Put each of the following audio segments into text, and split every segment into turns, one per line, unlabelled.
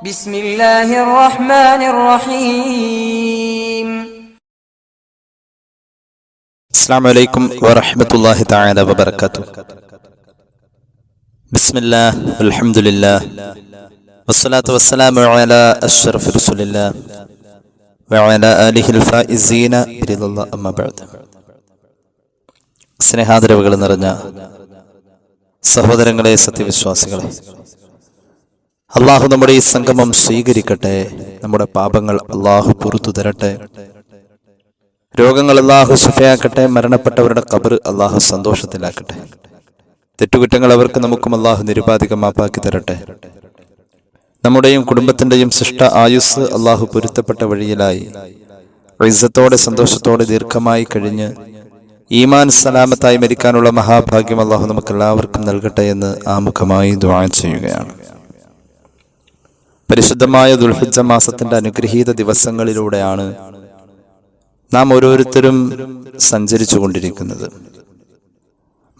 ബിസ്മില്ലാഹിർ റഹ്മാനിർ റഹീം അസ്സാം വലൈക്കും വറഹമത്തല്ലാഹി താല വബർക്കാത്തു ബിസ്മില്ലാ അൽഹംദുലില്ലാ വസ്സലാത്തു വസ്സലാമു അലാ അഷ്റഫി റസൂലില്ലാ വഅലാ ആലിഹിൽ ഫായിസീന ബിരിദുല്ലാ അമ്മ ബഅദ്. സ്നേഹാദരവുകൾ നിറഞ്ഞ സഹോദരങ്ങളെ സത്യവിശ്വാസികളെ അള്ളാഹു നമ്മുടെ ഈ സംഗമം സ്വീകരിക്കട്ടെ. നമ്മുടെ പാപങ്ങൾ അള്ളാഹു പുറത്തു തരട്ടെ. രോഗങ്ങൾ അള്ളാഹു ശുഭയാക്കട്ടെ മരണപ്പെട്ടവരുടെ കബർ അള്ളാഹു സന്തോഷത്തിലാക്കട്ടെ. തെറ്റുകുറ്റങ്ങൾ അവർക്ക് നമുക്കും അള്ളാഹു നിരുപാധികമാപ്പാക്കി തരട്ടെ. നമ്മുടെയും കുടുംബത്തിന്റെയും സൃഷ്ട ആയുസ് അള്ളാഹു പൊരുത്തപ്പെട്ട വഴിയിലായി. ഇസ്സത്തോടെ സന്തോഷത്തോടെ ദീർഘമായി കഴിഞ്ഞ് ഈമാൻ സലാമത്തായി മരിക്കാനുള്ള മഹാഭാഗ്യം അള്ളാഹു നമുക്ക് എല്ലാവർക്കും നൽകട്ടെ എന്ന് ആമുഖമായി ദ്വാ ചെയ്യുകയാണ്. പരിശുദ്ധമായ ദുൽഹിജ മാസത്തിന്റെ അനുഗ്രഹീത ദിവസങ്ങളിലൂടെയാണ് നാം ഓരോരുത്തരും സഞ്ചരിച്ചു കൊണ്ടിരിക്കുന്നത്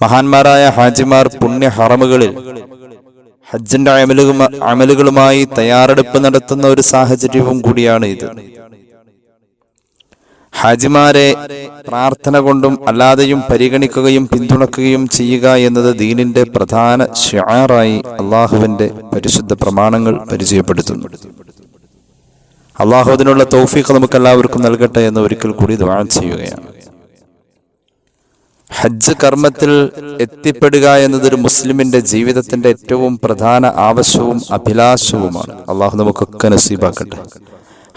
മഹാന്മാരായ ഹാജിമാർ പുണ്യ ഹറമുകളിൽ ഹജ്ജിന്റെ അമലുക അമലുകളുമായി തയ്യാറെടുപ്പ് നടത്തുന്ന ഒരു സാഹചര്യവും കൂടിയാണ് ഇത് ഹാജിമാരെ പ്രാർത്ഥന കൊണ്ടും അല്ലാതെയും പരിഗണിക്കുകയും പിന്തുണക്കുകയും ചെയ്യുക എന്നത് ദീനിന്റെ പ്രധാന ഷിയാറായി അള്ളാഹുവിന്റെ പരിശുദ്ധ പ്രമാണങ്ങൾ പരിചയപ്പെടുത്തുന്നു. അള്ളാഹു അതിനുള്ള തൗഫീഖ് നമുക്ക് എല്ലാവർക്കും നൽകട്ടെ എന്ന് ഒരിക്കൽ കൂടി ദ്വാ ചെയ്യുകയാണ്. ഹജ്ജ് കർമ്മത്തിൽ എത്തിപ്പെടുക എന്നതൊരു മുസ്ലിമിന്റെ ജീവിതത്തിന്റെ ഏറ്റവും പ്രധാന ആവശ്യവും അഭിലാഷവുമാണ്. അള്ളാഹു നമുക്കൊക്കെ നസീബാക്കട്ടെ.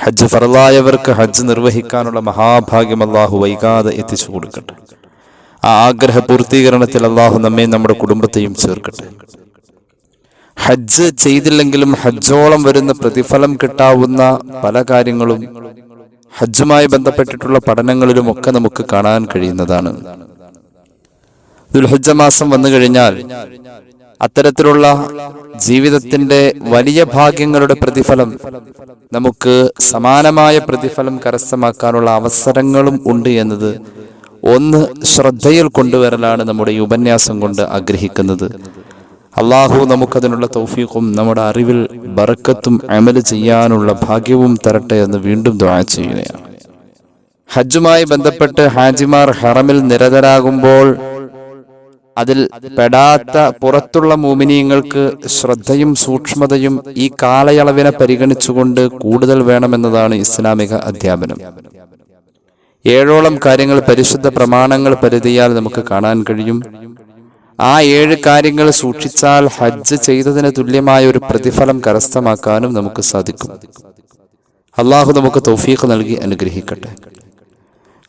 ഹജ്ജ് ഫറലായവർക്ക് ഹജ്ജ് നിർവഹിക്കാനുള്ള മഹാഭാഗ്യം അള്ളാഹു വൈകാതെ എത്തിച്ചു കൊടുക്കട്ടെ. ആ ആഗ്രഹ പൂർത്തീകരണത്തിൽ അള്ളാഹു നമ്മെ നമ്മുടെ കുടുംബത്തെയും ചേർക്കട്ടെ. ഹജ്ജ് ചെയ്തില്ലെങ്കിലും ഹജ്ജോളം വരുന്ന പ്രതിഫലം കിട്ടാവുന്ന പല കാര്യങ്ങളും ഹജ്ജുമായി ബന്ധപ്പെട്ടിട്ടുള്ള പഠനങ്ങളിലും ഒക്കെ നമുക്ക് കാണാൻ കഴിയുന്നതാണ്. ദുൽഹജ്ജ മാസം വന്നു കഴിഞ്ഞാൽ അത്തരത്തിലുള്ള ജീവിതത്തിന്റെ വലിയ ഭാഗ്യങ്ങളുടെ പ്രതിഫലം നമുക്ക് സമാനമായ പ്രതിഫലം കരസ്ഥമാക്കാനുള്ള അവസരങ്ങളും ഉണ്ട് എന്നത് ഒന്ന് ശ്രദ്ധയിൽ കൊണ്ടുവരലാണ് നമ്മുടെ ഈ ഉപന്യാസം കൊണ്ട് ആഗ്രഹിക്കുന്നത്. അള്ളാഹു നമുക്കതിനുള്ള തൗഫീഖും നമ്മുടെ അറിവിൽ ബറക്കത്തും അമൽ ചെയ്യാനുള്ള ഭാഗ്യവും തരട്ടെ എന്ന് വീണ്ടും ദ്വാ ചെയ്യുകയാണ്. ഹജ്ജുമായി ബന്ധപ്പെട്ട് ഹാജിമാർ ഹറമിൽ നിരതരാകുമ്പോൾ അതിൽ പെടാത്ത പുറത്തുള്ള മോമിനിയങ്ങൾക്ക് ശ്രദ്ധയും സൂക്ഷ്മതയും ഈ കാലയളവിനെ പരിഗണിച്ചുകൊണ്ട് കൂടുതൽ വേണമെന്നതാണ് ഇസ്ലാമിക അധ്യാപനം. ഏഴോളം കാര്യങ്ങൾ പരിശുദ്ധ പ്രമാണങ്ങൾ പരിധിയാൽ നമുക്ക് കാണാൻ കഴിയും. ആ ഏഴ് കാര്യങ്ങൾ സൂക്ഷിച്ചാൽ ഹജ്ജ് ചെയ്തതിന് തുല്യമായ ഒരു പ്രതിഫലം കരസ്ഥമാക്കാനും നമുക്ക് സാധിക്കും. അള്ളാഹു നമുക്ക് തൗഫീഖ് നൽകി അനുഗ്രഹിക്കട്ടെ.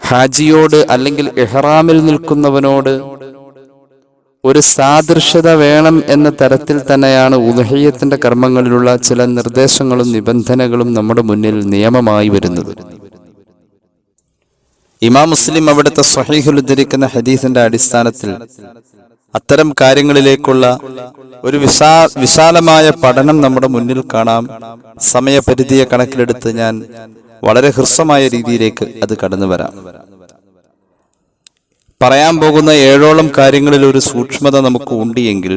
ഹാജിയോട് അല്ലെങ്കിൽ എഹ്റാമിൽ നിൽക്കുന്നവനോട് ഒരു സാദൃശ്യത വേണം എന്ന തരത്തിൽ തന്നെയാണ് ഉദഹീയത്തിന്റെ കർമ്മങ്ങളിലുള്ള ചില നിർദ്ദേശങ്ങളും നിബന്ധനകളും നമ്മുടെ മുന്നിൽ നിയമമായി വരുന്നത്. ഇമാം മുസ്ലിം അവിടുത്തെ സ്വഹീഹുൽ ഉദ്ധരിക്കുന്ന ഹദീസിന്റെ അടിസ്ഥാനത്തിൽ അത്തരം കാര്യങ്ങളിലേക്കുള്ള ഒരു വിശാ വിശാലമായ പഠനം നമ്മുടെ മുന്നിൽ കാണാം. സമയപരിധിയെ കണക്കിലെടുത്ത് ഞാൻ വളരെ ഹ്രസ്വമായ രീതിയിലേക്ക് അത് കടന്നു വരാം പറയാൻ പോകുന്ന ഏഴോളം കാര്യങ്ങളിൽ ഒരു സൂക്ഷ്മത നമുക്ക് ഉണ്ടിയെങ്കിൽ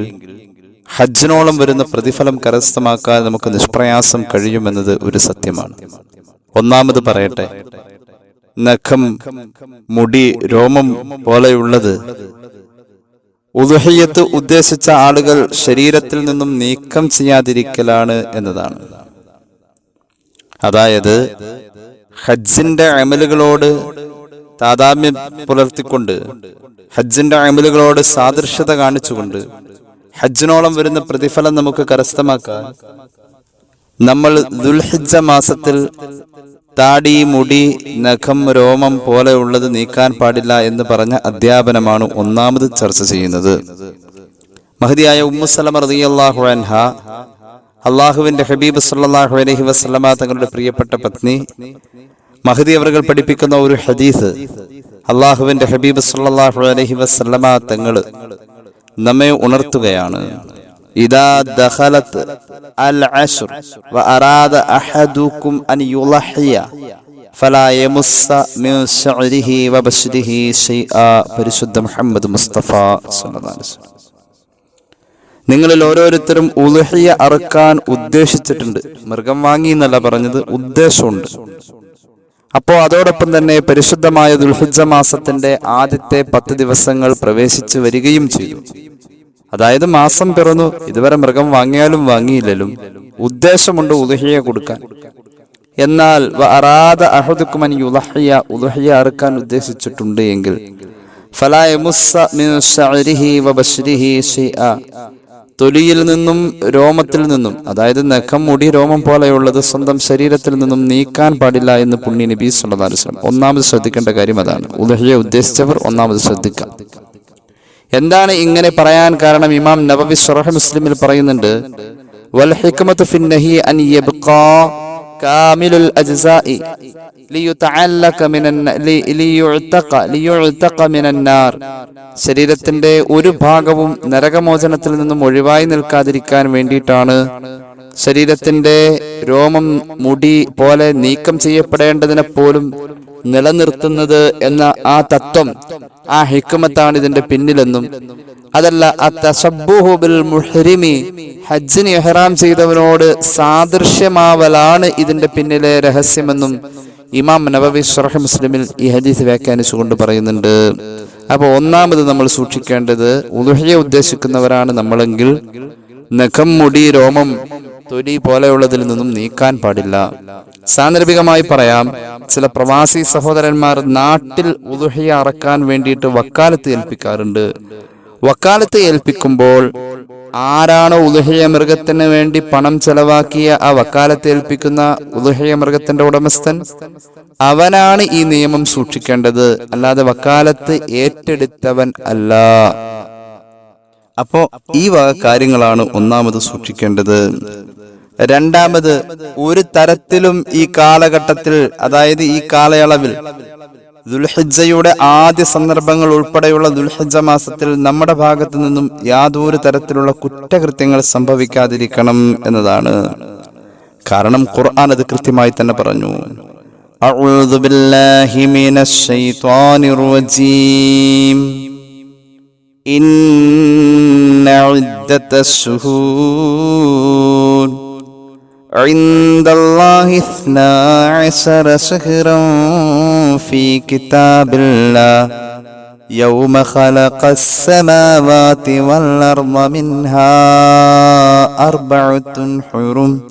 ഹജ്ജിനോളം വരുന്ന പ്രതിഫലം കരസ്ഥമാക്കാൻ നമുക്ക് നിഷ്പ്രയാസം കഴിയുമെന്നത് ഒരു സത്യമാണ്. ഒന്നാമത് പറയട്ടെ നഖം മുടി രോമം പോലെയുള്ളത് ഉദുഹയ്യത്ത് ഉദ്ദേശിച്ച ആളുകൾ ശരീരത്തിൽ നിന്നും നീക്കം ചെയ്യാതിരിക്കലാണ് എന്നതാണ്. അതായത് ഹജ്ജിന്റെ അമലുകളോട് താതാമ്യം പുലർത്തിക്കൊണ്ട് ഹജ്ജിന്റെ അമലുകളോട് സാദൃശ്യത കാണിച്ചുകൊണ്ട് ഹജ്ജിനോളം വരുന്ന പ്രതിഫലം നമുക്ക് കരസ്ഥമാക്കാൻ നമ്മൾ ദുൽഹിജ മാസത്തിൽ താടി മുടി നഖം രോമം പോലെയുള്ളത് നീക്കാൻ പാടില്ല എന്ന് പറഞ്ഞ അധ്യാപനമാണ് ഒന്നാമത് ചർച്ച ചെയ്യുന്നത്. മഹതിയായ ഉമ്മുസലമ റളിയല്ലാഹു അൻഹ അള്ളാഹുവിന്റെ ഹബീബ് സല്ലാഹു അലഹി വസ്ലമ തങ്ങളുടെ പ്രിയപ്പെട്ട പത്നി മഹദി അവർകൾ പഠിപ്പിക്കുന്ന ഒരു ഹദീസ് അള്ളാഹുവിന്റെ ഹബീബ് സല്ലല്ലാഹു അലഹി വസല്ലമ തങ്ങൾ നമ്മെ ഉണർത്തുകയാണ്. അൽ അഹദുക്കും അൻ യുലഹിയ പരിശുദ്ധ മുഹമ്മദ് മുസ്തഫ നിങ്ങളിൽ ഓരോരുത്തരും ഉലഹിയ അറുക്കാൻ ഉദ്ദേശിച്ചിട്ടുണ്ട്. മൃഗം വാങ്ങി എന്നല്ല പറഞ്ഞത് ഉദ്ദേശമുണ്ട്. അപ്പോ അതോടൊപ്പം തന്നെ പരിശുദ്ധമായ ദുൽഹിജ മാസത്തിന്റെ ആദ്യത്തെ പത്ത് ദിവസങ്ങൾ പ്രവേശിച്ചു വരികയും ചെയ്യും. അതായത് മാസം പിറന്നു ഇതുവരെ മൃഗം വാങ്ങിയാലും വാങ്ങിയില്ലലും ഉദ്ദേശമുണ്ട് ഉദഹിയ കൊടുക്കാൻ. എന്നാൽ അറാദ അഹദുക്കുമൻ യുലഹിയ ഉലുഹിയ അറുക്കാൻ ഉദ്ദേശിച്ചിട്ടുണ്ട് എങ്കിൽ ഫലാ തൊലിയിൽ നിന്നും രോമത്തിൽ നിന്നും അതായത് നഖം മുടി രോമം പോലെയുള്ളത് സ്വന്തം ശരീരത്തിൽ നിന്നും നീക്കാൻ പാടില്ല എന്ന് പുണ്യ നബി വസല്ലം ഒന്നാമത് ശ്രദ്ധിക്കേണ്ട കാര്യം അതാണ്. ഉദഹയെ ഉദ്ദേശിച്ചവർ ഒന്നാമത് ശ്രദ്ധിക്കാം എന്താണ് ഇങ്ങനെ പറയാൻ കാരണം? ഇമാം നബവി സുറഹ മുസ്ലിമിൽ പറയുന്നുണ്ട് വൽ ഹിക്മത്ത് ഫിൻ നഹി അൻ യബ്ഖാ കാമിലുൽ അജ്സാഇ ലിയുതഅല്ലക മിനൻ ലിയുഅ്തഖ ലിയുഅ്തഖ മിനൻ നാർ. ശരീരത്തിന്റെ ഒരു ഭാഗവും നരകമോചനത്തിൽ നിന്നും ഒഴിവായി നിൽക്കാതിരിക്കാൻ വേണ്ടിയിട്ടാണ് ശരീരത്തിന്റെ രോമം മുടി പോലെ നീക്കം ചെയ്യപ്പെടേണ്ടതിനെ പോലും നിലനിർത്തുന്നത് എന്ന ആ തത്വം ആ ഹിക്കുമത്താണ് ഇതിന്റെ പിന്നിലെന്നും. അതല്ല ബിൽ മുഹ്രിമി ഹജ്ജിന് എഹ്റാം ചെയ്തവനോട് സാദൃശ്യമാവലാണ് ഇതിന്റെ പിന്നിലെ രഹസ്യമെന്നും ഇമാം നബവി ഷറഹ് മുസ്ലിമിൽ ഈ ഹദീസ് വ്യാഖ്യാനിച്ചുകൊണ്ട് പറയുന്നുണ്ട്. അപ്പോൾ ഒന്നാമത് നമ്മൾ സൂക്ഷിക്കേണ്ടത് ഉദുഹയെ ഉദ്ദേശിക്കുന്നവരാണ് നമ്മളെങ്കിൽ നഖം മുടി രോമം തൊലി പോലെയുള്ളതിൽ നിന്നും നീക്കാൻ പാടില്ല. സാന്ദർഭികമായി പറയാം ചില പ്രവാസി സഹോദരന്മാർ നാട്ടിൽ ഉദുഹയ അറക്കാൻ വേണ്ടിയിട്ട് വക്കാലത്ത് ഏൽപ്പിക്കാറുണ്ട്. വക്കാലത്ത് ഏൽപ്പിക്കുമ്പോൾ ആരാണോ ഉദുഹയ മൃഗത്തിന് വേണ്ടി പണം ചെലവാക്കിയ ആ വക്കാലത്ത് ഏൽപ്പിക്കുന്ന ഉദുഹയ മൃഗത്തിന്റെ ഉടമസ്ഥൻ അവനാണ് ഈ നിയമം സൂക്ഷിക്കേണ്ടത്. അല്ലാതെ വക്കാലത്ത് ഏറ്റെടുത്തവൻ അല്ല. അപ്പോ ഈ വക കാര്യങ്ങളാണ് ഒന്നാമത് സൂക്ഷിക്കേണ്ടത്. രണ്ടാമത് ഒരു തരത്തിലും ഈ കാലഘട്ടത്തിൽ അതായത് ഈ കാലയളവിൽ ദുൽഹജ്ജയുടെ ആദ്യ സന്ദർഭങ്ങൾ ഉൾപ്പെടെയുള്ള ദുൽഹജ്ജ മാസത്തിൽ നമ്മുടെ ഭാഗത്തു നിന്നും യാതൊരു തരത്തിലുള്ള കുറ്റകൃത്യങ്ങൾ സംഭവിക്കാതിരിക്കണം എന്നതാണ്. കാരണം ഖുർആൻ അത് കൃത്യമായി തന്നെ പറഞ്ഞു. അഊദു ബില്ലാഹി റജീം. إن عدة الشهور عند الله اثنا عشر شهرا في كتاب الله. يوم خلق السماوات والأرض منها أربعة حرم.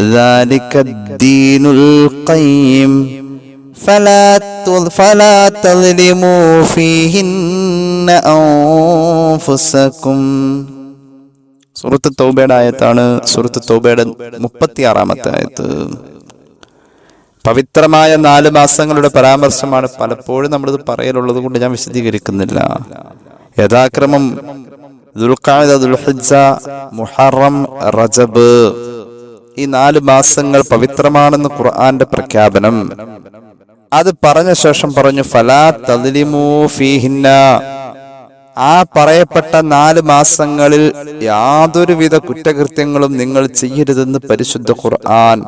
ذلك الدين القيم. فلا تظ- فلا تظلموا فيهن أنفسكم സൂറത്ത് തൗബയുടെ ആയത്താണ് സൂറത്ത് തൗബയുടെ മുപ്പത്തിയാറാമത്തെ ആയത്ത് പവിത്രമായ നാല് മാസങ്ങളുടെ പരാമർശമാണ് പലപ്പോഴും നമ്മളിത് പറയലുള്ളത് കൊണ്ട് ഞാൻ വിശദീകരിക്കുന്നില്ല യഥാക്രമം ദുൽഖാദ ദുൽഹിജ മുഹറം റജബ് ഈ നാല് മാസങ്ങൾ പവിത്രമാണെന്ന് ഖുർആന്റെ പ്രഖ്യാപനം അത് പറഞ്ഞ ശേഷം പറഞ്ഞു ഫലാ തദ്ലിമൂ ഫീഹിന്ന. ആ പറയപ്പെട്ട നാല് മാസങ്ങളിൽ യാതൊരുവിധ കുറ്റകൃത്യങ്ങളും നിങ്ങൾ ചെയ്യരുതെന്ന് പരിശുദ്ധ ഖുർആൻ.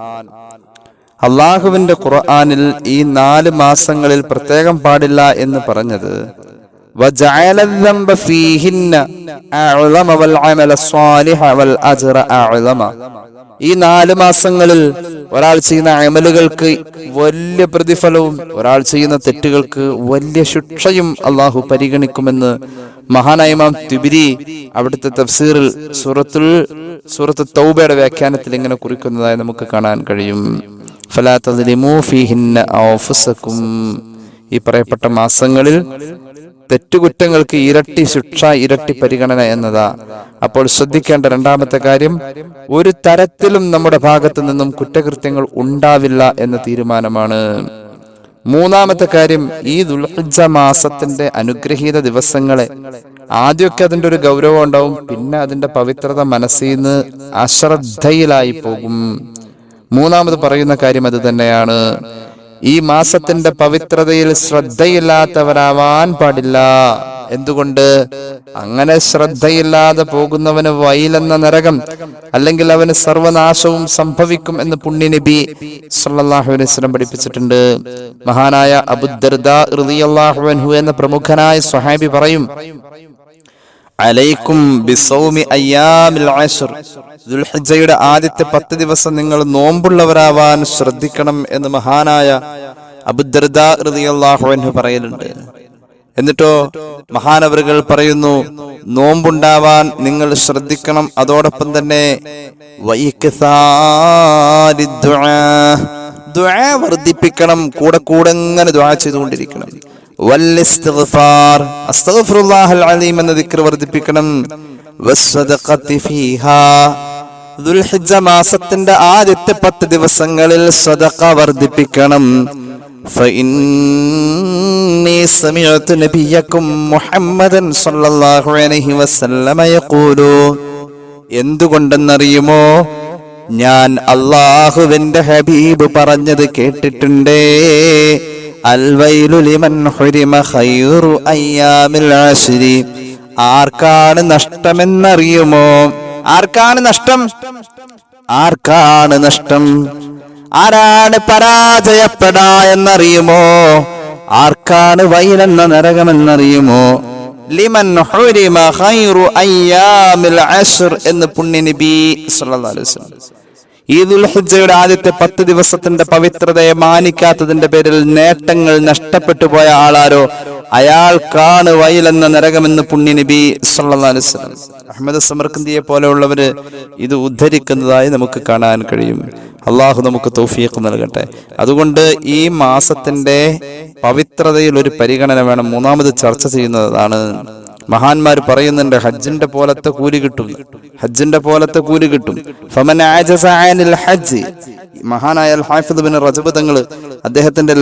അള്ളാഹുവിന്റെ ഖുർആനിൽ ഈ നാല് മാസങ്ങളിൽ പ്രത്യേകം പാടില്ല എന്ന് പറഞ്ഞത് وجعل الذنب فيهن أعظم والعمل الصالح والأجر أعظم ഈ നാല് മാസങ്ങളിൽ ഒരാൾ ചെയ്യുന്ന അമലുകൾക്ക് വലിയ പ്രതിഫലവും ഒരാൾ ചെയ്യുന്ന തെറ്റുകൾക്ക് വലിയ ശിക്ഷയും അള്ളാഹു പരിഗണിക്കുമെന്ന് മഹാനായ ഇമാം തിബിരി അവിടുത്തെ തഫ്സീറിൽ സൂറത്തുൽ സൂറത്ത് തൗബയുടെ വ്യാഖ്യാനത്തിൽ ഇങ്ങനെ കുറിക്കുന്നതായി നമുക്ക് കാണാൻ കഴിയും ഫലാ തദ്ലിമൂ ഫീഹിന്ന അൻഫുസക്കും ഈ പറയപ്പെട്ട മാസങ്ങളിൽ തെറ്റുകുറ്റങ്ങൾക്ക് ഇരട്ടി ശിക്ഷ ഇരട്ടി പരിഗണന എന്നതാ. അപ്പോൾ ശ്രദ്ധിക്കേണ്ട രണ്ടാമത്തെ കാര്യം ഒരു തരത്തിലും നമ്മുടെ ഭാഗത്ത് നിന്നും കുറ്റകൃത്യങ്ങൾ ഉണ്ടാവില്ല എന്ന തീരുമാനമാണ്. മൂന്നാമത്തെ കാര്യം ഈ ദുൽഹിജ മാസത്തിന്റെ അനുഗ്രഹീത ദിവസങ്ങളെ ആദ്യമൊക്കെ അതിന്റെ ഒരു ഗൗരവം ഉണ്ടാവും പിന്നെ അതിന്റെ പവിത്രത മനസ്സിൽ നിന്ന് അശ്രദ്ധയിലായി പോകും. മൂന്നാമത് പറയുന്ന കാര്യം അത് തന്നെയാണ്. ഈ മാസത്തിന്റെ പവിത്രതയിൽ ശ്രദ്ധയില്ലാത്തവരാവാൻ പാടില്ല. എന്തുകൊണ്ട്? അങ്ങനെ ശ്രദ്ധയില്ലാതെ പോകുന്നവന് വയലെന്ന നരകം അല്ലെങ്കിൽ അവന് സർവനാശവും സംഭവിക്കും എന്ന് പുണ്യ നബി പഠിപ്പിച്ചിട്ടുണ്ട്. മഹാനായ അബുദർദ അൻഹു എന്ന പ്രമുഖനായ സ്വഹാബി പറയും അലൈക്കും ബിസൗമി അയ്യാമിൽ ആശർ ദുൽഹിജ്ജയുടെ ആദ്യത്തെ പത്ത് ദിവസം നിങ്ങൾ നോമ്പുള്ളവരാവാൻ ശ്രദ്ധിക്കണം എന്ന് മഹാനായ അബുദർദാ പറയലുണ്ട്. എന്നിട്ടോ മഹാനവറുകൾ പറയുന്നു നോമ്പുണ്ടാവാൻ നിങ്ങൾ ശ്രദ്ധിക്കണം അതോടൊപ്പം തന്നെ വർദ്ധിപ്പിക്കണം കൂടെ കൂടെ ഇങ്ങനെ ദുആ ചെയ്തുകൊണ്ടിരിക്കണം. എന്ന ദിക്ർ വർദ്ധിപ്പിക്കണം വസ്സദഖത്തി ഫീഹാ ദുൽഹിജ്ജ മാസത്തിന്റെ ആദ്യത്തെ പത്ത് ദിവസങ്ങളിൽ സദഖ വർദ്ധിപ്പിക്കണം فإني سمعت نبيكم محمدا صلى الله عليه وسلم يقول എന്തുകൊണ്ടെന്നറിയുമോ ഞാൻ അള്ളാഹുവിന്റെ ഹബീബ് പറഞ്ഞത് കേട്ടിട്ടുണ്ടേ അൽവൈലു ലിമൻ ഹുരിമ ഖൈറു അയ്യാമിൽ ആശ്രി ആർക്കാണ് നഷ്ടമെന്നറിയുമോ? ആർക്കാണ് നഷ്ടം? ആർക്കാണ് നഷ്ടം? ആരാണ് പരാജയപ്പെടാ എന്നറിയുമോ? ആർക്കാണ് വൈലെന്ന നരകമെന്നറിയുമോ? ലിമൻ ഹുരിമ ഖൈറു അയ്യാമിൽ അശ്ർ എന്ന് പുണ്യനിബി സല്ലല്ലാഹു അലൈഹി വസല്ലം ഈ ദുൽഹിജ്ജയുടെ ആദ്യത്തെ പത്ത് ദിവസത്തിന്റെ പവിത്രതയെ മാനിക്കാത്തതിന്റെ പേരിൽ നേട്ടങ്ങൾ നഷ്ടപ്പെട്ടു പോയ ആളാരോ? അയാൾക്കാണ് വയലെന്ന നരകമെന്ന് പുണ്യനിബി അഹമ്മദ് സമർക്കന്തിയെ പോലെയുള്ളവര് ഇത് ഉദ്ധരിക്കുന്നതായി നമുക്ക് കാണാൻ കഴിയും. അള്ളാഹു നമുക്ക് തോഫിയൊക്കെ നൽകട്ടെ. അതുകൊണ്ട് ഈ മാസത്തിന്റെ പവിത്രതയിൽ ഒരു പരിഗണന വേണം. മൂന്നാമത് ചർച്ച ചെയ്യുന്നതാണ് മഹാന്മാർ പറയുന്നുണ്ട് ഹജ്ജിന്റെ പോലത്തെ കൂലി കിട്ടും. ഹജ്ജിന്റെ പോലത്തെ കൂലി കിട്ടും. ഹജ്ജ്. മഹാനായ ബിൻ റജബ് തങ്ങൾ അദ്ദേഹത്തിന്റെ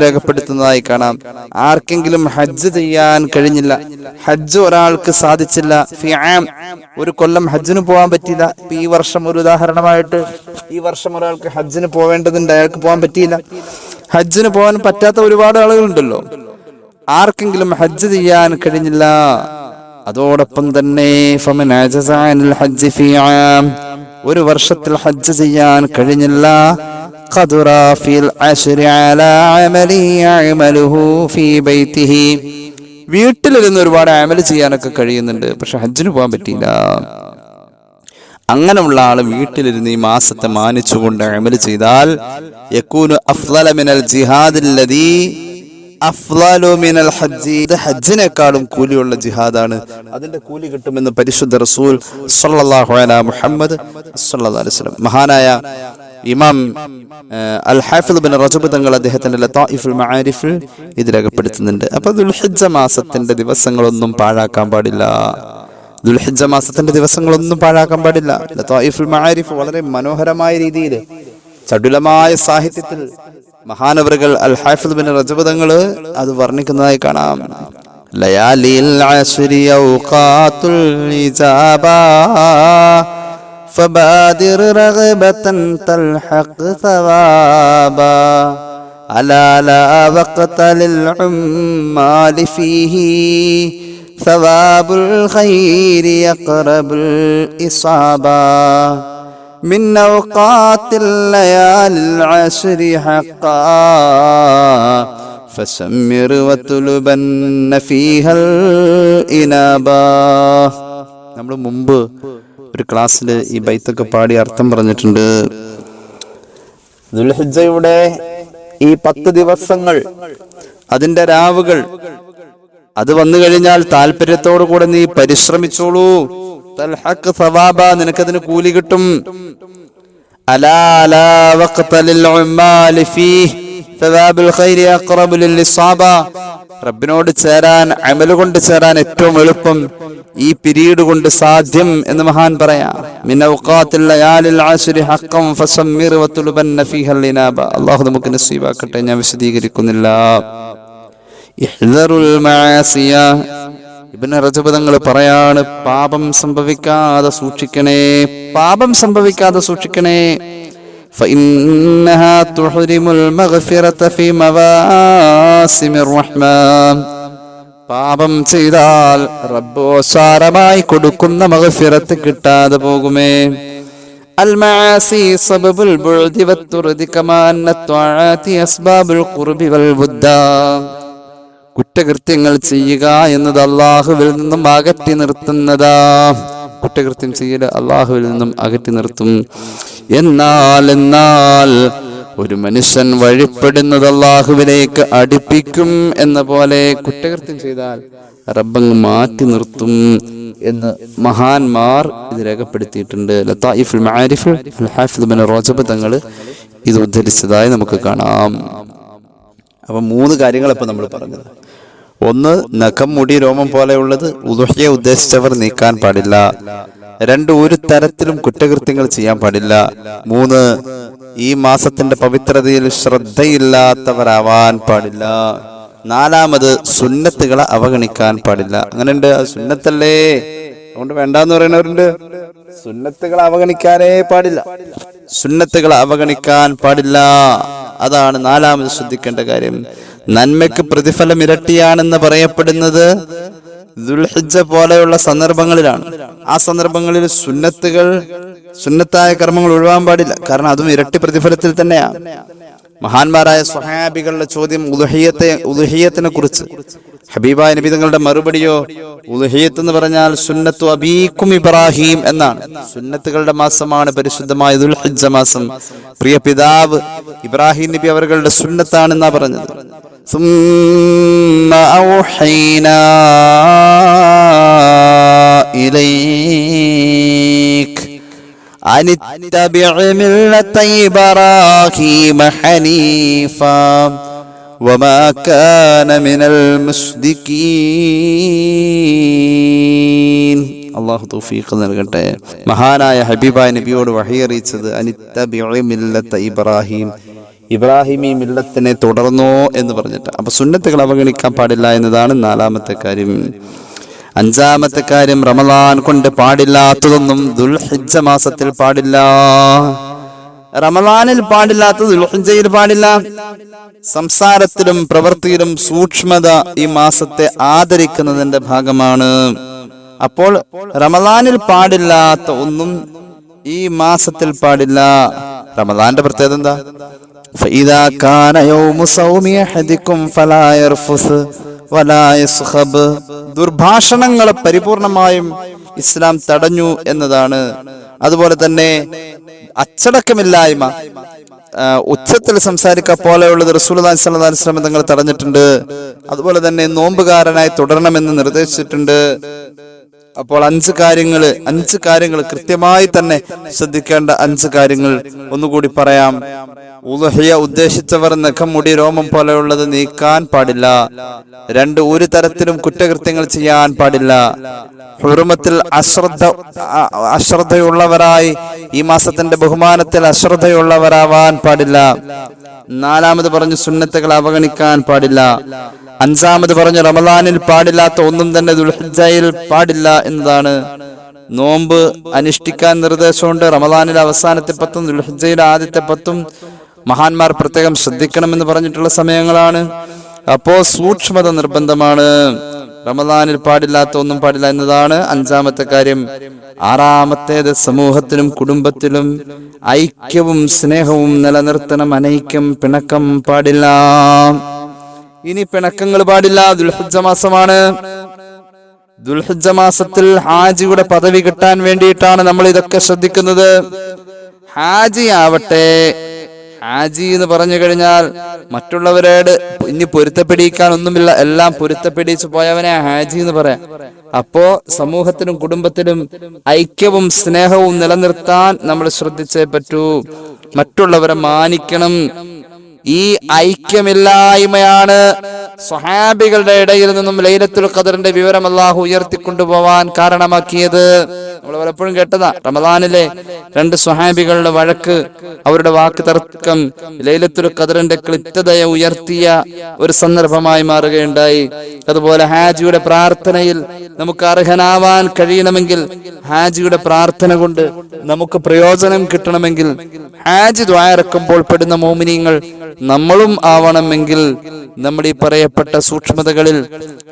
രേഖപ്പെടുത്തുന്നതായി കാണാം. ആർക്കെങ്കിലും ഹജ്ജ് ചെയ്യാൻ കഴിഞ്ഞില്ല ഹജ്ജ് ഒരാൾക്ക് സാധിച്ചില്ല ഒരു കൊല്ലം ഹജ്ജിന് പോകാൻ പറ്റിയില്ല ഈ വർഷം ഒരു ഉദാഹരണമായിട്ട് ഈ വർഷം ഒരാൾക്ക് ഹജ്ജിന് പോവേണ്ടതുണ്ട് അയാൾക്ക് പോകാൻ പറ്റിയില്ല. ഹജ്ജിന് പോകാൻ പറ്റാത്ത ഒരുപാട് ആളുകളുണ്ടല്ലോ. ആർക്കെങ്കിലും ഹജ്ജ് ചെയ്യാൻ കഴിഞ്ഞില്ല അതോടൊപ്പം തന്നെ ഹജ്ജ് ഒരു വർഷത്തിൽ ഹജ്ജ് ചെയ്യാൻ കഴിഞ്ഞില്ല. വീട്ടിലിരുന്ന് ഒരുപാട് അമൽ ചെയ്യാനൊക്കെ കഴിയുന്നുണ്ട് പക്ഷെ ഹജ്ജിന് പോകാൻ പറ്റിയില്ല. അങ്ങനെയുള്ള ആൾ വീട്ടിലിരുന്ന് ഈ മാസത്തെ മാനിച്ചുകൊണ്ട് അമൽ ചെയ്താൽ ജിഹാദില്ലദീ മിനൽ ഹജ്ജി. ഹജ്ജിനേക്കാളും കൂലിയുള്ള ജിഹാദാണ്. അതിന്റെ കൂലി കിട്ടുമെന്ന് പരിശുദ്ധ റസൂൽ മുഹമ്മദ് മഹാനായ ഇമാം അൽ ഹാഫിദ് ബിൻ റജബ് തങ്ങൾ അദ്ദേഹത്തിന്റെ ലതായിഫുൽ മആരിഫിൽ ഇത് രേഖപ്പെടുത്തുന്നുണ്ട്. അപ്പൊ ദുൽഹിജ്ജ മാസത്തിന്റെ ദിവസങ്ങളൊന്നും പാഴാക്കാൻ പാടില്ല. ദുൽഹിജ്ജ മാസത്തിന്റെ ദിവസങ്ങളൊന്നും പാഴാക്കാൻ പാടില്ല. ലതായിഫുൽ മആരിഫ് വളരെ മനോഹരമായ രീതിയിൽ ചടുലമായ സാഹിത്യത്തിൽ മഹാനവറുകൾ അൽ ഹാഫിദ് ബിൻ റജബ് തങ്ങള് അത് വർണ്ണിക്കുന്നതായി കാണാം ലയാലിൽ അശ്രി ഔഖാത്തുൽ ഇജാബാ فبادر رغبة تلحق ثوابا ألا لا وقت للعمال فيه ثواب الخير يقرب الإصابة من أوقات الليالي العشر حقا فسمر وطلبن فيها الإنابة നമ്മൾ മുമ്പ് ഒരു ക്ലാസ്സിൽ ഈ ബൈത്തൊക്കെ പാടി അർത്ഥം പറഞ്ഞിട്ടുണ്ട് ദുൽഹിജ്ജയുടെ ഈ പത്ത് ദിവസങ്ങൾ അതിന്റെ രാവുകൾ അത് വന്നു കഴിഞ്ഞാൽ താല്പര്യത്തോടു കൂടെ നീ പരിശ്രമിച്ചോളൂ തൽഹഖ് സവാബ നിനക്കതിന് കൂലി കിട്ടും. റബ്ബിനോട് ചേരാൻ അമൽ കൊണ്ട് ചേരാൻ ഏറ്റവും എളുപ്പം ഈ പിരീഡ് കൊണ്ട് സാധ്യം എന്ന് മഹാൻ പറയാം. നമുക്ക് ഞാൻ വിശദീകരിക്കുന്നില്ല. ഇബ്നു റജബ് തങ്ങൾ പറയാണ് പാപം സംഭവിക്കാതെ സൂക്ഷിക്കണേ പാപം സംഭവിക്കാതെ സൂക്ഷിക്കണേ فإنها تحرم المغفرة في مواسم الرحمن പാപം ചെയ്താൽ റബ്ബ് ഓസാരമായി കൊടുക്കുന്ന മഗഫിറത്ത് കിട്ടാതെ പോകുമേ المعاصي سبب البعد والطرد كما أن الطاعات أسباب القرب والبدا കുറ്റകൃത്യങ്ങൾ ചെയ്യുക എന്നത് അള്ളാഹുവിൽ നിന്നും അകറ്റി നിർത്തുന്നതാ. കുറ്റകൃത്യം ചെയ്യൽ അള്ളാഹുവിൽ നിന്നും അകറ്റി നിർത്തും. എന്നാൽ എന്നാൽ ഒരു മനുഷ്യൻ വഴിപ്പെടുന്നത് അള്ളാഹുവിലേക്ക് അടുപ്പിക്കും എന്ന പോലെ കുറ്റകൃത്യം ചെയ്താൽ റബ്ബങ് മാറ്റി നിർത്തും എന്ന് മഹാന്മാർ ഇത് രേഖപ്പെടുത്തിയിട്ടുണ്ട്. റജബ് തങ്ങൾ ഇത് ഉദ്ധരിച്ചതായി നമുക്ക് കാണാം. അപ്പൊ മൂന്ന് കാര്യങ്ങൾ ഇപ്പൊ നമ്മൾ പറഞ്ഞത്. ഒന്ന് നഖം മുടി രോമം പോലെയുള്ളത് ഉദുഹയെ ഉദ്ദേശിച്ചവർ നീക്കാൻ പാടില്ല. രണ്ട് ഒരു തരത്തിലും കുറ്റകൃത്യങ്ങൾ ചെയ്യാൻ പാടില്ല. മൂന്ന് ഈ മാസത്തിന്റെ പവിത്രതയിൽ ശ്രദ്ധയില്ലാത്തവരാവാൻ പാടില്ല. നാലാമത് സുന്നത്തുകളെ അവഗണിക്കാൻ പാടില്ല. അങ്ങനെയുണ്ട്. സുന്നത്തല്ലേ? അതുകൊണ്ട് വേണ്ടെന്ന് പറയുന്നവരുണ്ട്. സുന്നത്തുകളെ അവഗണിക്കാനേ പാടില്ല. സുന്നത്തുകളെ അവഗണിക്കാൻ പാടില്ല. അതാണ് നാലാമത് ശ്രദ്ധിക്കേണ്ട കാര്യം. നന്മയ്ക്ക് പ്രതിഫലം ഇരട്ടിയാണെന്ന് പറയപ്പെടുന്നത് ദുൽഹിജ്ജ പോലെയുള്ള സന്ദർഭങ്ങളിലാണ്. ആ സന്ദർഭങ്ങളിൽ സുന്നത്തുകൾ സുന്നത്തായ കർമ്മങ്ങൾ ഒഴിവാൻ പാടില്ല. കാരണം അതും ഇരട്ടി പ്രതിഫലത്തിൽ തന്നെയാണ് മഹാന്മാരായ സ്വഹാബികളുടെ ചോദ്യം ഉലുഹിയത്തെ ഉലുഹിയത്തിനെ കുറിച്ച്. ഹബീബായ നബി തങ്ങളുടെ മറുപടിയോ ഉലുഹിയത്ത് എന്ന് പറഞ്ഞാൽ സുന്നത്തു അബീക്കും ഇബ്രാഹിം എന്നാണ്. സുന്നത്തുകളുടെ മാസമാണ് പരിശുദ്ധമായ ദുൽഹിജ്ജ മാസം. പ്രിയ പിതാവ് ഇബ്രാഹിം നബി അവരുടെ സുന്നത്താണെന്നാ പറഞ്ഞത്. ثم أوحينا إليك أن اتبع ملة إبراهيم حنيفا وما كان من المشركين അള്ളാഹു തൗഫീഖ് നൽകട്ടെ മഹാനായ ഹബീബായ നബിയോട് വഹി അറിയിച്ചത് അനിത്തബിഉ മില്ലത്ത ഇബ്രാഹിം ഇബ്രാഹിം ഈ മില്ലത്തിനെ തുടർന്നോ എന്ന് പറഞ്ഞിട്ട്. അപ്പൊ സുന്നത്തുകൾ അവഗണിക്കാൻ പാടില്ല എന്നതാണ് നാലാമത്തെ കാര്യം. അഞ്ചാമത്തെ കാര്യം റമദാൻ കൊണ്ട് പാടില്ലാത്തതൊന്നും ദുൽഹിജ്ജ മാസത്തിൽ പാടില്ല. റമദാനിൽ പാടില്ലാത്ത ദുൽഹിജ്ജയിൽ പാടില്ല. സംസാരത്തിലും പ്രവൃത്തിയിലും സൂക്ഷ്മത ഈ മാസത്തെ ആദരിക്കുന്നതിന്റെ ഭാഗമാണ്. അപ്പോൾ റമദാനിൽ പാടില്ലാത്ത ഒന്നും ഈ മാസത്തിൽ പാടില്ല. റമദാന്റെ പ്രത്യേകത എന്താ? فإذا كان يوم صوم أحدكم فلا يرفث ولا يصخب ദുർഭാഷണങ്ങളെ പരിപൂർണമായും ഇസ്ലാം തടഞ്ഞു എന്നതാണ് അതുപോലെ തന്നെ അച്ചടക്കമില്ലായ്മ ആ, ഉച്ചത്തിൽ സംസാരിക്കുക പോലെയുള്ളത് റസൂൽ സല്ലല്ലാഹു അലൈഹി വസല്ലം തങ്ങൾ തടഞ്ഞിട്ടുണ്ട് അതുപോലെ തന്നെ നോമ്പുകാരനായി തുടരണമെന്ന് നിർദ്ദേശിച്ചിട്ടുണ്ട് അപ്പോൾ അഞ്ച് കാര്യങ്ങൾ അഞ്ച് കാര്യങ്ങൾ കൃത്യമായി തന്നെ ശ്രദ്ധിക്കേണ്ട അഞ്ച് കാര്യങ്ങൾ ഒന്നുകൂടി പറയാം. ഉലഹിയ ഉദ്ദേശിച്ചവർ നഖം മുടി രോമം പോലെയുള്ളത് നീക്കാൻ പാടില്ല. രണ്ട് ഒരു തരത്തിലും കുറ്റകൃത്യങ്ങൾ ചെയ്യാൻ പാടില്ല. ഹുറുമത്തിൽ അശ്രദ്ധ അശ്രദ്ധയുള്ളവരായി ഈ മാസത്തിന്റെ ബഹുമാനത്തിൽ അശ്രദ്ധയുള്ളവരാവാൻ പാടില്ല. നാലാമത് പറഞ്ഞു സുന്നത്തുകൾ അവഗണിക്കാൻ പാടില്ല. അഞ്ചാമത് പറഞ്ഞു റമദാനിൽ പാടില്ലാത്ത ഒന്നും തന്നെ ദുൽഹജ്ജയിൽ പാടില്ല എന്നതാണ്. നോമ്പ് അനുഷ്ഠിക്കാൻ നിർദ്ദേശമുണ്ട്. റമദാനിലെ അവസാനത്തെ പത്തും ദുൽഹിജയിലെ ആദ്യത്തെ പത്തും മഹാന്മാർ പ്രത്യേകം ശ്രദ്ധിക്കണമെന്ന് പറഞ്ഞിട്ടുള്ള സമയങ്ങളാണ്. അപ്പോ സൂക്ഷ്മത നിർബന്ധമാണ്. റമദാനിൽ പാടില്ലാത്ത ഒന്നും പാടില്ല എന്നതാണ് അഞ്ചാമത്തെ കാര്യം. ആറാമത്തേത് സമൂഹത്തിലും കുടുംബത്തിലും ഐക്യവും സ്നേഹവും നിലനിർത്തണം. അനൈക്യം പിണക്കം പാടില്ല. ഇനി പിണക്കങ്ങൾ പാടില്ല. ദുൽഹജ്ജ മാസമാണ്. ദുൽഹജ്ജ മാസത്തിൽ ഹാജിയുടെ പദവി കിട്ടാൻ വേണ്ടിയിട്ടാണ് നമ്മൾ ഇതൊക്കെ ശ്രദ്ധിക്കുന്നത്. ഹാജി ആവട്ടെ ഹാജി എന്ന് പറഞ്ഞു കഴിഞ്ഞാൽ മറ്റുള്ളവരോട് ഇനി പൊരുത്തപ്പെടിയിക്കാൻ ഒന്നുമില്ല. എല്ലാം പൊരുത്തപ്പെടിയിച്ചു പോയവനെ ഹാജി എന്ന് പറയാം. അപ്പോ സമൂഹത്തിനും കുടുംബത്തിനും ഐക്യവും സ്നേഹവും നിലനിർത്താൻ നമ്മൾ ശ്രദ്ധിച്ചേ പറ്റൂ. മറ്റുള്ളവരെ മാനിക്കണം. ഈ ഐക്യമില്ലായ്മയാണ് സ്വഹാബികളുടെ ഇടയിൽ നിന്നും ലൈലത്തുൽ ഖദറിന്റെ വിവരം അള്ളാഹു ഉയർത്തിക്കൊണ്ടുപോവാൻ കാരണമാക്കിയത്. നമ്മൾ പലപ്പോഴും കേട്ടതാ റമദാനിലെ രണ്ട് സ്വഹാബികളുടെ വഴക്ക് അവരുടെ വാക്ക് തർക്കം ലൈലത്തുൽ ഖദറിന്റെ ക്ലിപ്തതയെ ഉയർത്തിയ ഒരു സന്ദർഭമായി മാറുകയുണ്ടായി. അതുപോലെ ഹാജിയുടെ പ്രാർത്ഥനയിൽ നമുക്ക് അർഹനാവാൻ കഴിയണമെങ്കിൽ ഹാജിയുടെ പ്രാർത്ഥന കൊണ്ട് നമുക്ക് പ്രയോജനം കിട്ടണമെങ്കിൽ ഹാജി ദ്വാരക്കുമ്പോൾ പെടുന്ന മോമിനിയങ്ങൾ നമ്മളും ആവണമെങ്കിൽ നമ്മുടെ ഈ പറയപ്പെട്ട സൂക്ഷ്മതകളിൽ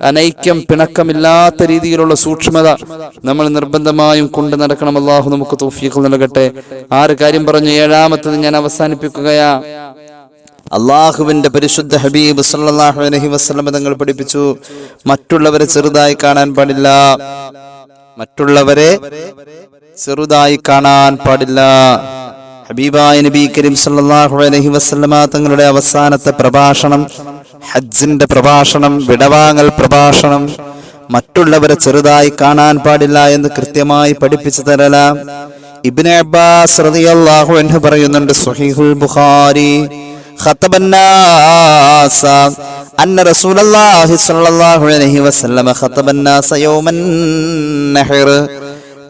അനൈക്യം പിണക്കമില്ലാത്ത രീതിയിലുള്ള സൂക്ഷ്മത നമ്മൾ നിർബന്ധമായും കൊണ്ടു നടക്കണം. അള്ളാഹു നമുക്ക് തോഫീഖ് നൽകട്ടെ. ആറ് കാര്യം പറഞ്ഞു ഏഴാമത്തത് ഞാൻ അവസാനിപ്പിക്കുകയാ. അള്ളാഹുവിന്റെ പരിശുദ്ധ ഹബീബ് സല്ലല്ലാഹു അലൈഹി വസല്ലം തങ്ങൾ പഠിപ്പിച്ചു. മറ്റുള്ളവരെ ചെറുതായി കാണാൻ പാടില്ല. മറ്റുള്ളവരെ ചെറുതായി കാണാൻ പാടില്ല. ഹബീബായ നബി കരീം സല്ലല്ലാഹു അലൈഹി വസല്ലമ തങ്ങളുടെ അവസാനത്തെ പ്രഭാഷണം ഹജ്ജിന്റെ പ്രഭാഷണം വിടവാങ്ങൽ പ്രഭാഷണം മറ്റുള്ളവരെ ചെറുതായി കാണാൻ പാടില്ല എന്ന് കൃത്യമായി പഠിപ്പിച്ചു തരലാം ഇബ്നു അബ്ബാസ് റളിയല്ലാഹു അൻഹു പറയുന്നുണ്ട് സ്വഹീഹുൽ ബുഖാരി خطب الناس أن رسول الله صلى الله عليه وسلم خطب الناس يوم النحر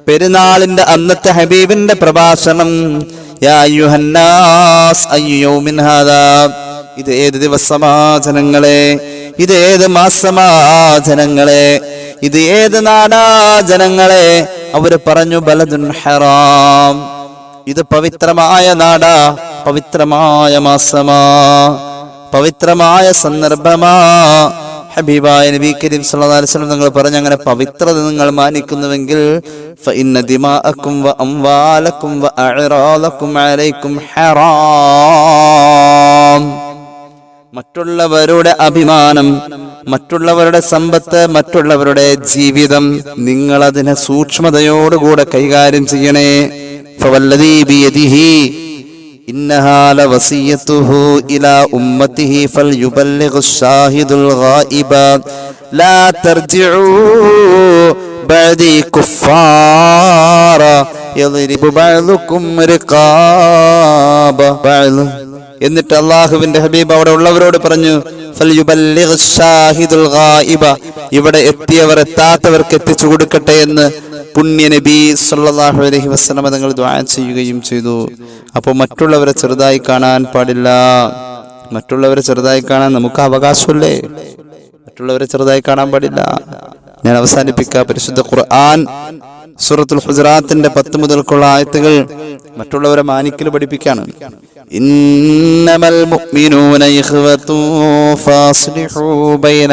പെരുന്നാളിന്റെ അന്നത്തെ ഹബീബിന്റെ പ്രഭാഷണം ഇത് ഏത് ദിവസമാ ജനങ്ങളെ ഇത് ഏത് മാസമാ ജനങ്ങളെ ഇത് ഏത് നാടാ ജനങ്ങളെ അവർ പറഞ്ഞു ബലദുൻ ഹറാം. ഇത് പവിത്രമായ നാടാ പവിത്രമായ മാസമാ. പവിത്രമായ സന്ദർഭമാ. ഹബീബായ നബി കരീം സല്ലല്ലാഹു അലൈഹി വസല്ലം നിങ്ങൾ പറഞ്ഞു അങ്ങനെ പവിത്രത നിങ്ങൾ മാനിക്കുന്നുവെങ്കിൽ ഫഇന്ന ദിമാഅക്കും വ അംവാലക്കും വ അഅറാലക്കും അലൈക്കും ഹറാം. മറ്റുള്ളവരുടെ അഭിമാനം മറ്റുള്ളവരുടെ സമ്പത്ത് മറ്റുള്ളവരുടെ ജീവിതം നിങ്ങൾ അതിനെ സൂക്ഷ്മതയോടുകൂടെ കൈകാര്യം ചെയ്യണേ. ഫവല്ലദീ ബിയദിഹി إنها لوصيته إلى أمته فليبلغ الشاهد الغائب لا ترجعوا بعدي كفارا يضرب بعضكم رقاب بعض എന്നിട്ട് അള്ളാഹുവിന്റെ ഹബീബ് അവിടെ ഉള്ളവരോട് പറഞ്ഞു ഫൽയുബല്ലിഗ് ഷാഹിദുൽ ഗായിബ ഇവിടെ എത്തിയവർ എത്താത്തവർക്ക് എത്തിച്ചു കൊടുക്കട്ടെ എന്ന് പുണ്യ നബി സല്ലല്ലാഹു അലൈഹി വസല്ലമ തങ്ങൾ ദുആ ചെയ്യുകയും ചെയ്തു അപ്പോൾ മറ്റുള്ളവരെ ചെറുതായി കാണാൻ പാടില്ല. മറ്റുള്ളവരെ ചെറുതായി കാണാൻ നമുക്ക് അവകാശമല്ലേ? മറ്റുള്ളവരെ ചെറുതായി കാണാൻ പാടില്ല. ഞാൻ അവസാനിപ്പിക്കുക പരിശുദ്ധ ഖുർആൻ സൂറത്തുൽ ഹുജറാത്തിന്റെ പത്ത് മുതൽക്കുള്ള ആയത്തുകൾ മറ്റുള്ളവരെ മാനിക്കൽ പഠിപ്പിക്കാണ്. ഇന്നമൽ മുഅ്മിനൂന ഫാസ്ലിഹു ബൈന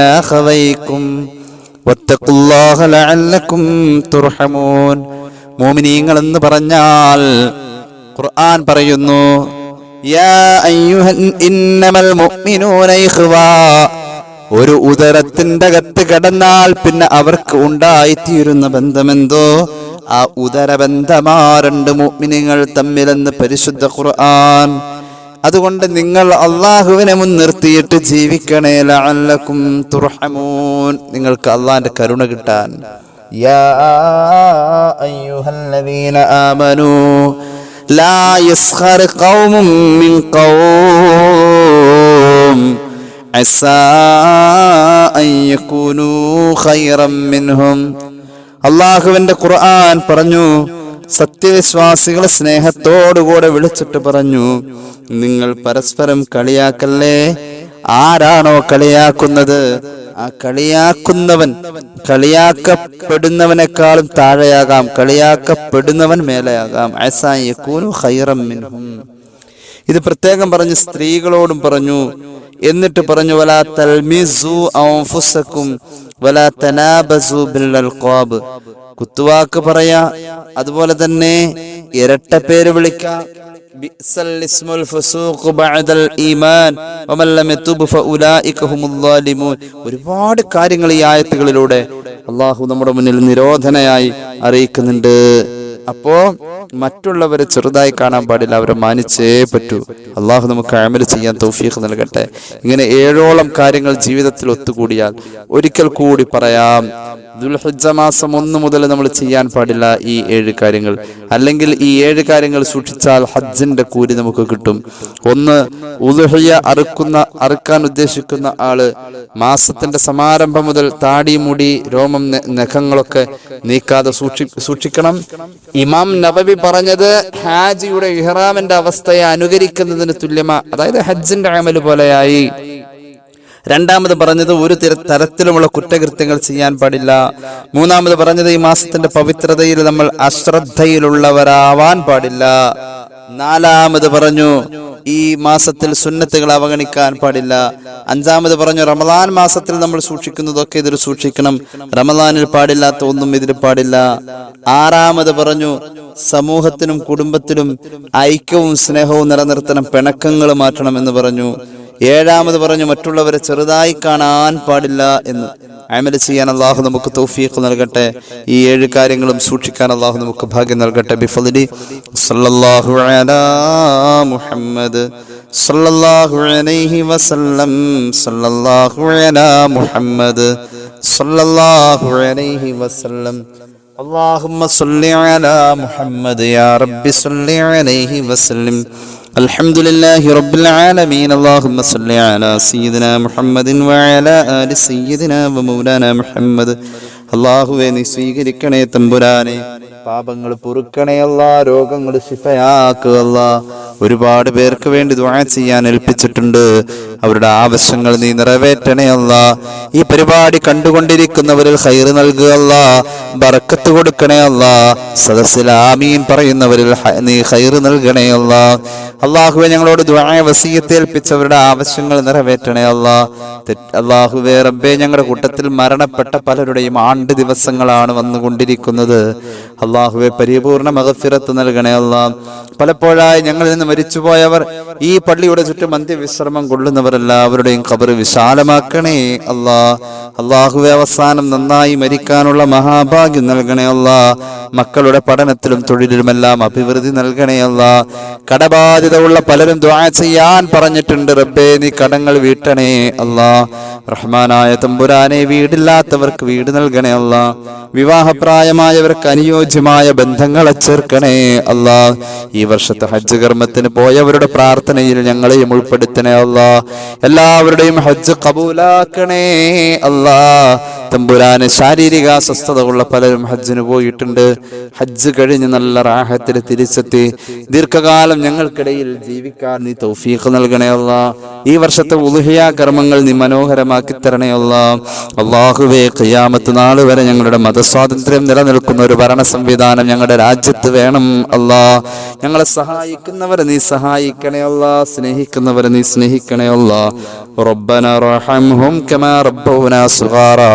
തുർഹമൂൻ. മുഅ്മിനീങ്ങൾ എന്ന് പറഞ്ഞാൽ ഖുർആൻ പറയുന്നു ഒരു ഉദരത്തിന്റെ അകത്ത് കിടന്നാൽ പിന്നെ അവർക്ക് ഉണ്ടായിത്തീരുന്ന ബന്ധമെന്തോ? ആ ഉദരബന്ധമാ രണ്ട് മുഗ്മിനിങ്ങൾ തമ്മിലെന്ന് പരിശുദ്ധ ഖുർആൻ. അതുകൊണ്ട് നിങ്ങൾ അള്ളാഹുവിനെ മുൻനിർത്തിയിട്ട് ജീവിക്കണേ ലഅല്ലക്കും തുർഹമൂൻ. നിങ്ങൾക്ക് അള്ളാഹിന്റെ കരുണ കിട്ടാൻ. യാ അയ്യുഹല്ലദീന ആമനൂ. ലാ യസ്ഖർ ഖൗമും മിൻ ഖൗം عسى أن يكونوا خيرا منهم അള്ളാഹുവിന്റെ ഖുർആൻ പറഞ്ഞു സത്യവിശ്വാസികളെ സ്നേഹത്തോടുകൂടെ വിളിച്ചിട്ട് പറഞ്ഞു നിങ്ങൾ പരസ്പരം കളിയാക്കല്ലേ ആരാണോ കളിയാക്കുന്നത്? ആ കളിയാക്കുന്നവൻ കളിയാക്കപ്പെടുന്നവനേക്കാളും താഴെയാകാം. കളിയാക്കപ്പെടുന്നവൻ മേലെയാകാം. ഇത് പ്രത്യേകം പറഞ്ഞു സ്ത്രീകളോടും പറഞ്ഞു. എന്നിട്ട് പറഞ്ഞു വലാ തൽമിസു ബിൽ അൽഖാബ് കുത്തുവാക്ക് പറയാ അതുപോലെ തന്നെ ഇരട്ട പേര് വിളിക്കാം. ബിഅ്സൽ ഇസ്മുൽ الفسوق ബഅദൽ ഈമാൻ ومن لم يتوب فاولئك هم ളാലിമൂൻ. ഒരുപാട് കാര്യങ്ങൾ ഈ ആയത്തുകളിലൂടെ അള്ളാഹു നമ്മുടെ മുന്നിൽ നിരോധനയായി അറിയിക്കുന്നുണ്ട്. അപ്പോ മറ്റുള്ളവരെ ചെറുതായി കാണാൻ പാടില്ല അവരെ മാനിച്ചേ പറ്റൂ. അള്ളാഹു നമുക്ക് അമൽ ചെയ്യാൻ തൗഫീഖ് നൽകട്ടെ. ഇങ്ങനെ ഏഴോളം കാര്യങ്ങൾ ജീവിതത്തിൽ ഒത്തുകൂടിയാൽ ഒരിക്കൽ കൂടി പറയാം. ദുൽഹജ്ജ മാസം ഒന്ന് മുതൽ നമ്മൾ ചെയ്യാൻ പാടില്ല ഈ ഏഴ് കാര്യങ്ങൾ. അല്ലെങ്കിൽ ഈ ഏഴ് കാര്യങ്ങൾ സൂക്ഷിച്ചാൽ ഹജ്ജിന്റെ കൂലി നമുക്ക് കിട്ടും. ഒന്ന് ഉദുഹയ്യ അറുക്കുന്ന അറുക്കാൻ ഉദ്ദേശിക്കുന്ന ആൾ മാസത്തിന്റെ സമാരംഭം മുതൽ താടി മുടി രോമം നഖങ്ങളൊക്കെ നീക്കാതെ സൂക്ഷി സൂക്ഷിക്കണം. ഇമാം നബവി പറഞ്ഞത് ഹാജിയുടെ ഇഹ്റാമിന്റെ അവസ്ഥയെ അനുകരിക്കുന്നതിന് തുല്യമാ അതായത് ഹജ്ജിന്റെ അമൽ പോലെയായി. രണ്ടാമത് പറഞ്ഞത് ഒരു തിര- തരത്തിലുമുള്ള കുറ്റകൃത്യങ്ങൾ ചെയ്യാൻ പാടില്ല. മൂന്നാമത് പറഞ്ഞത് ഈ മാസത്തിന്റെ പവിത്രതയിൽ നമ്മൾ അശ്രദ്ധയിലുള്ളവരാവാൻ പാടില്ല. നാലാമത് പറഞ്ഞു ഈ മാസത്തിൽ സുന്നത്തുകൾ അവഗണിക്കാൻ പാടില്ല. അഞ്ചാമത് പറഞ്ഞു റമദാൻ മാസത്തിൽ നമ്മൾ സൂക്ഷിക്കുന്നതൊക്കെ ഇതിൽ സൂക്ഷിക്കണം. റമദാനിൽ പാടില്ലാത്ത ഒന്നും ഇതിൽ പാടില്ല. ആറാമത് പറഞ്ഞു സമൂഹത്തിനും കുടുംബത്തിലും ഐക്യവും സ്നേഹവും നിലനിർത്തണം പിണക്കങ്ങൾ മാറ്റണം എന്ന് പറഞ്ഞു. ഏഴാമത് പറഞ്ഞു മറ്റുള്ളവരെ ചെറുതായി കാണാൻ പാടില്ല എന്ന് അമൽ ചെയ്യാൻ അള്ളാഹു നമുക്ക് തൗഫീഖ് നൽകട്ടെ ഈ ഏഴ് കാര്യങ്ങളും സൂക്ഷിക്കാൻ അള്ളാഹു നമുക്ക് ഭാഗ്യം നൽകട്ടെ ബിഫലി സല്ലല്ലാഹു അലാ മുഹമ്മദ് സല്ലല്ലാഹു അലൈഹി വസല്ലം സല്ലല്ലാഹു അലാ മുഹമ്മദ് സല്ലല്ലാഹു അലൈഹി വസല്ലം اللهم صل على محمد يا رب صل عليه وسلم الحمد لله رب العالمين اللهم صل على سيدنا محمد وعلى آل سيدنا ومولانا محمد അള്ളാഹുവെ നീ സ്വീകരിക്കണേ തമ്പുരാനെ. പാപങ്ങൾ പൊറുക്കണേ അല്ല രോഗങ്ങൾ ശിഫയാക്കുക ഒരുപാട് പേർക്ക് വേണ്ടി ദ്വാ ചെയ്യാൻ ഏൽപ്പിച്ചിട്ടുണ്ട്. അവരുടെ ആവശ്യങ്ങൾ നീ നിറവേറ്റണേ അല്ല. ഈ പരിപാടി കണ്ടുകൊണ്ടിരിക്കുന്നവരിൽ ഹൈറ് നൽകുകയല്ല ബറക്കത്ത് കൊടുക്കണേ അല്ല. സദസ്സിൽ ആമീൻ പറയുന്നവരിൽ നീ ഹൈറ് നൽകണേ അല്ല. അള്ളാഹുവെ ഞങ്ങളോട് ദ്വായ വസീയത്തെ ഏൽപ്പിച്ചവരുടെ ആവശ്യങ്ങൾ നിറവേറ്റണേ അല്ല. അള്ളാഹുവേ റബ്ബെ ഞങ്ങളുടെ കൂട്ടത്തിൽ മരണപ്പെട്ട പലരുടെയും ആണ്ട് ദിവസങ്ങളാണ് വന്നുകൊണ്ടിരിക്കുന്നത്. അള്ളാഹുവെ പരിപൂർണ മകഫിറത്ത് നൽകണേ അല്ല. പലപ്പോഴായി ഞങ്ങളിൽ നിന്ന് മരിച്ചുപോയവർ ഈ പള്ളിയുടെ ചുറ്റും അന്ത്യവിശ്രമം കൊള്ളുന്നവരെല്ലാവരുടെയും ഖബർ വിശാലമാക്കണേ അള്ളാ അള്ളാഹുവെ അവസാനം നന്നായി മരിക്കാനുള്ള മഹാഭാഗ്യം നൽകണേ അള്ളാ മക്കളുടെ പഠനത്തിലും തൊഴിലിലുമെല്ലാം അഭിവൃദ്ധി നൽകണേ അല്ല. കടബാധ്യത ഉള്ള പലരും ദ്വാ ചെയ്യാൻ പറഞ്ഞിട്ടുണ്ട്. റബ്ബേ നീ കടങ്ങൾ വീട്ടണേ അല്ലാ. റഹ്മാനായ തമ്പുരാനെ വീടില്ലാത്തവർക്ക് വീട് നൽകണേ അല്ല വിവാഹപ്രായമായവർക്ക് അനുയോജ്യമായ ബന്ധങ്ങളെ ചേർക്കണേ അല്ല ഈ വർഷത്തെ ഹജ്ജ് കർമ്മത്തിന് പോയവരുടെ പ്രാർത്ഥനയിൽ ഞങ്ങളെയും ഉൾപ്പെടുത്തണേ അല്ല എല്ലാവരുടെയും ഹജ്ജ് കബൂലാക്കണേ അല്ലാ തമ്പുരാന് ശാരീരിക അസ്വസ്ഥതകളുള്ള പലരും ഹജ്ജിന് പോയിട്ടുണ്ട് ഹജ്ജ് കഴിഞ്ഞ് നല്ല റാഹത്തിൽ തിരിച്ചെത്തി ദീർഘകാലം ഞങ്ങൾക്കിടയിൽ ജീവിക്കാൻ നീ തൗഫീഖ് നൽകണേ അല്ല ഈ വർഷത്തെ ഉലുഹിയ കർമ്മങ്ങൾ നീ മനോഹരമാക്കി തരണേ അല്ല അള്ളാഹുവേ ഖിയാമത്ത് നാൾ വരെ ഞങ്ങളുടെ മതസ്വാതന്ത്ര്യം നിലനിൽക്കുന്ന ഒരു ഭരണ സംവിധാനം ഞങ്ങളുടെ രാജ്യത്ത് വേണം അല്ലാ ഞങ്ങളെ സഹായിക്കുന്നവരെ നീ സഹായിക്കണേ അല്ല സ്നേഹിക്കുന്നവരെ നീ സ്നേഹിക്കണേ അല്ല ربنا ارحمهم كما ربونا صغارا